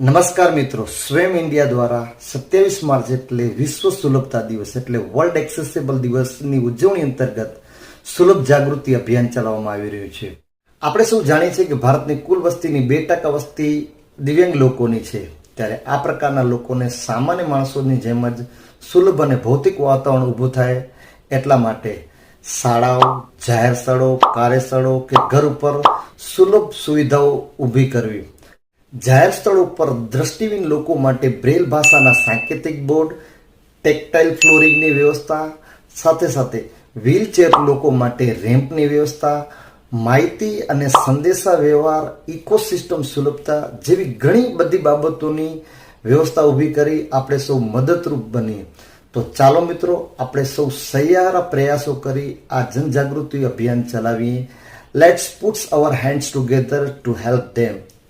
નમસ્કાર મિત્રો સ્વેમ ઇન્ડિયા દ્વારા સત્યાવીસ માર્ચ એટલે વિશ્વ સુલભતા દિવસ એટલે વર્લ્ડ એક્સેસેબલ દિવસની ઉજવણી અંતર્ગત સુલભ જાગૃતિ અભિયાન ચલાવવામાં આવી રહ્યું છે. આપણે સૌ જાણીએ છીએ કે ભારતની કુલ વસ્તીની બે ટકા વસ્તી દિવ્યાંગ લોકોની છે. ત્યારે આ પ્રકારના લોકોને સામાન્ય માણસોની જેમ જ સુલભ અને ભૌતિક વાતાવરણ ઊભું થાય એટલા માટે શાળાઓ જાહેર સ્થળો કાર્યસ્થળો કે ઘર ઉપર સુલભ સુવિધાઓ ઊભી કરવી. જાહેર સ્થળો ઉપર દ્રષ્ટિહીન લોકો માટે બ્રેલ ભાષાના સાંકેતિક બોર્ડ, ટેક્ટાઇલ ફ્લોરિંગની વ્યવસ્થા, સાથે સાથે વ્હીલચેર લોકો માટે રેમ્પની વ્યવસ્થા, માહિતી અને સંદેશા વ્યવહાર, ઇકોસિસ્ટમ સુલભતા જેવી ઘણી બધી બાબતોની વ્યવસ્થા ઊભી કરી આપણે સૌ મદદરૂપ બનીએ. તો ચાલો મિત્રો, આપણે સૌ સહિયારા પ્રયાસો કરી આ જનજાગૃતિ અભિયાન ચલાવીએ. Let's puts our hands together to help them